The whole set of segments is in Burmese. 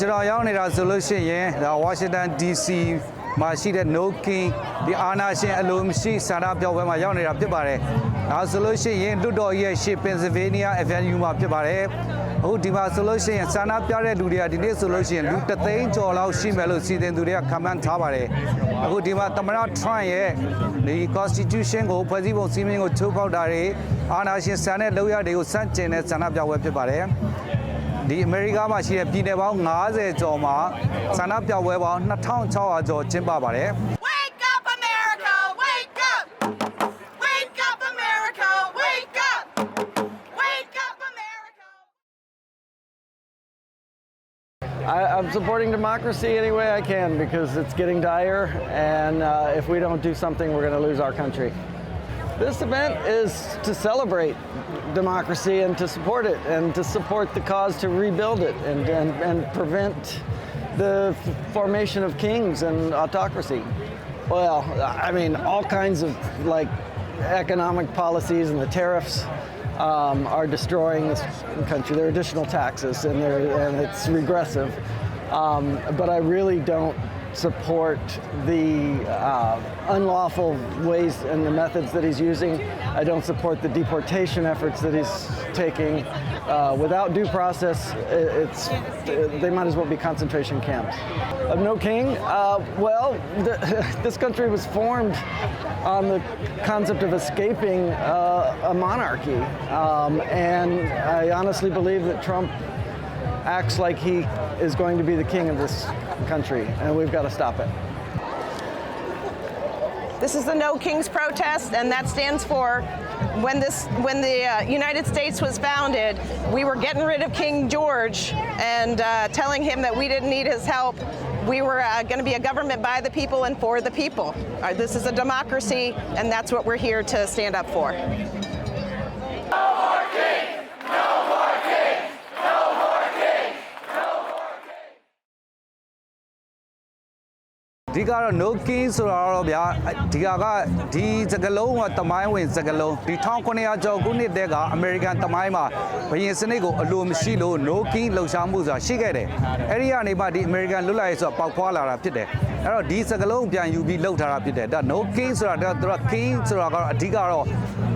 ကျွန်တော်ရောက်နေတာဆိုလို့ရှိရင်ဒါဝါရှင်တန် DC မှာရှိတဲ့ No King ဒီအာနာရှင်အလိုမရှိဆန္ဒပြောပွဲမှာရောက်နေတာဖြစ်ပါတယ်။ဒါဆိုလို့ရှိရင်လွတ်တော်ရဲ့ရှေ့ Pennsylvania Avenue မှာဖြစ်ပါတယ်။အခုဒီမှာဆိုလို့ရှိရင်ဆန္ဒပြတဲ့လူတွေကဒီနေ့ဆိုလို့ရှိရင်လူတသိန်းကျော်လောက်ရှိမယ်လို့စီစဉ်သူတွေကခန့်မှန်းထားပါတယ်။အခုဒီမှာသမ္မတ Trump ရဲ့ဒီ Constitution ကိုဖွဲ့စည်းပုံစည်းမျဉ်းကိုချိုးဖောက်တာတွေအာနာရှင်ဆန်တဲ့လုပ်ရတွေကိုစန့်ကျင်တဲ့ဆန္ဒပြပွဲဖြစ်ပါတယ်။ ဒီအမေရိကမှာရှိတဲ့ပြည်နယ်ပေါင်း90ကျော်မှာဆန္ဒပြပွဲပေါင်း2600ကျော်ကျင်းပပါတယ် Wake up, America! Wake up! Wake up, America! Wake up! Wake up, America! I, I'm supporting democracy any way I can because it's getting dire, and uh, if we don't do something, we're going to lose our country. This event is to celebrate democracy and to support it and to support the cause to rebuild it and, and, and prevent the formation of kings and autocracy. Well, I mean, all kinds of like economic policies and the tariffs um, are destroying this country. There are additional taxes and, and it's regressive. Um, but I really don't support the uh, unlawful ways and the methods that he's using. I don't support the deportation efforts that he's taking. Uh, without due process, it's, they might as well be concentration camps. No king? Uh, well, the, this country was formed on the concept of escaping uh, a monarchy. Um, and I honestly believe that Trump acts like he is going to be the king of this country, and we've got to stop it. This is the No Kings protest, and that stands for when this when the uh, United States was founded, we were getting rid of King George and uh, telling him that we didn't need his help. We were uh, going to be a government by the people and for the people. This is a democracy, and that's what we're here to stand up for. အဓိကတော့ no king ဆိုတာတော့ဗျာဒီဟာကဒီစကလုံးကတမိုင်းဝင်စကလုံးဒီ1900ကျော်ခုနှစ်တည်းကအမေရိကန်တမိုင်းမှာဘရင်စနစ်ကိုအလိုမရှိလို့ no king လှုပ်ရှားမှုဆိုတာရှိခဲ့တယ်အဲ့ဒီကနေမှဒီအမေရိကန်လွတ်လပ်ရေးဆိုတာပေါက်ဖွာလာတာဖြစ်တယ်အဲ့တော့ဒီစကလုံးပြန်ယူပြီးလှုပ်ထားတာဖြစ်တယ်ဒါ no king ဆိုတာတော့သူက king ဆိုတာကတော့အဓိကတော့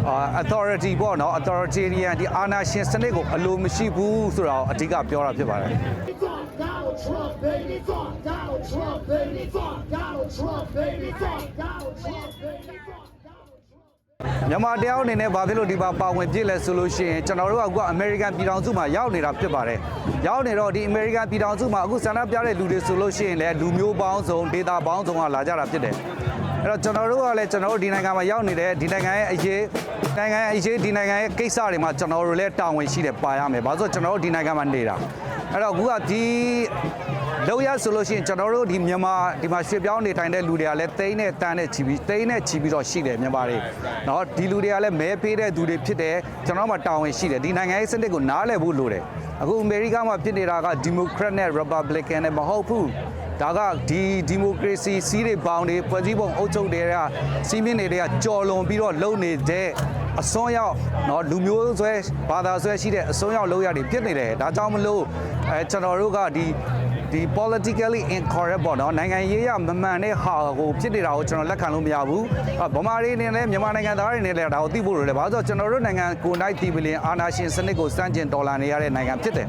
အာ authority ပေါ့နော် authoritarian ဒီအာဏာရှင်စနစ်ကိုအလိုမရှိဘူးဆိုတာကိုအဓိကပြောတာဖြစ်ပါတယ် Donald Trump, baby, fuck Donald Trump, baby, fuck Donald Trump, baby, fuck Donald Trump, baby, fuck Donald Trump. မြန်မာတရားအနေနဲ့ဘာဖြစ်လို့ဒီမှာပါဝင်ပြည့်လဲဆိုလို့ရှိရင်ကျွန်တော်တို့ကအခုကအမေရိကန်ပြည်ထောင်စုမှာရောက်နေတာဖြစ်ပါတယ်။ရောက်နေတော့ဒီအမေရိကန်ပြည်ထောင်စုမှာအခုဆန္ဒပြတဲ့လူတွေဆိုလို့ရှိရင်လည်းလူမျိုးပေါင်းစုံဒေသပေါင်းစုံကလာကြတာဖြစ်တယ်။ အဲ့တော့ကျွန်တော်တို့ကလည်းကျွန်တော်တို့ဒီနိုင်ငံမှာရောက်နေတဲ့ဒီနိုင်ငံရဲ့အရေးနိုင်ငံရဲ့အရေးဒီနိုင်ငံရဲ့ကိစ္စတွေမှာကျွန်တော်တို့လည်းတာဝန်ရှိတယ်ပါရမယ်။ဘာလို့ဆိုကျွန်တော်တို့ဒီနိုင်ငံမှာနေတာ။အဲ့တော့အခုကဒီလောက်ရဆိုလို့ရှိရင်ကျွန်တော်တို့ဒီမြန်မာဒီမှာရွှေပြောင်းနေထိုင်တဲ့လူတွေကလည်းတိန်းနဲ့တန်းနဲ့ချီပြီးတိန်းနဲ့ချီပြီးတော့ရှိတယ်မြန်မာတွေเนาะဒီလူတွေကလည်းမဲပေးတဲ့သူတွေဖြစ်တယ်ကျွန်တော်တို့မှာတာဝန်ရှိတယ်ဒီနိုင်ငံရေးစနစ်ကိုနားလည်ဖို့လိုတယ်အခုအမေရိကမှာဖြစ်နေတာကဒီမိုကရက်နဲ့ Republican နဲ့မဟုတ်ဘူး ဒါကဒီဒီမိုကရေစီစီးတွေပေါင်းတွေဖွဲ့စည်းပုံအုပ်ချုပ်တွေကစီးမင်းတွေကကြော်လွန်ပြီးတော့လုံနေတဲ့အစွန်းရောက်เนาะလူမျိုးဆွဲဘာသာဆွဲရှိတဲ့အစွန်းရောက်လောက်ရတွေဖြစ်နေတယ်ဒါကြောင့်မလို့အဲကျွန်တော်တို့ကဒီဒီ politically incorrect ပေါ့နော်နိုင်ငံရေးရမမှန်တဲ့ဟာကိုဖြစ်နေတာကိုကျွန်တော်လက်ခံလို့မရဘူးအဗမာတွေအနေနဲ့မြန်မာနိုင်ငံသားတွေအနေနဲ့ဒါကိုသိဖို့လိုတယ်ဘာလို့လဲဆိုတော့ကျွန်တော်တို့နိုင်ငံကိုနိုင်တီပလင်အာနာရှင်စနစ်ကိုစန့်ကျင်တော်လှန်နေရတဲ့နိုင်ငံဖြစ်တယ်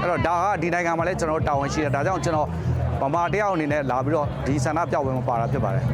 အဲ့တော့ဒါကဒီနိုင်ငံမှာလည်းကျွန်တော်တို့တာဝန်ရှိတယ်ဒါကြောင့်ကျွန်တော် ဗမာတယောက်အနေနဲ့လာပြီးတော့ဒီဆန္ဒပြပွဲမှာပါတာဖြစ်ပါတယ်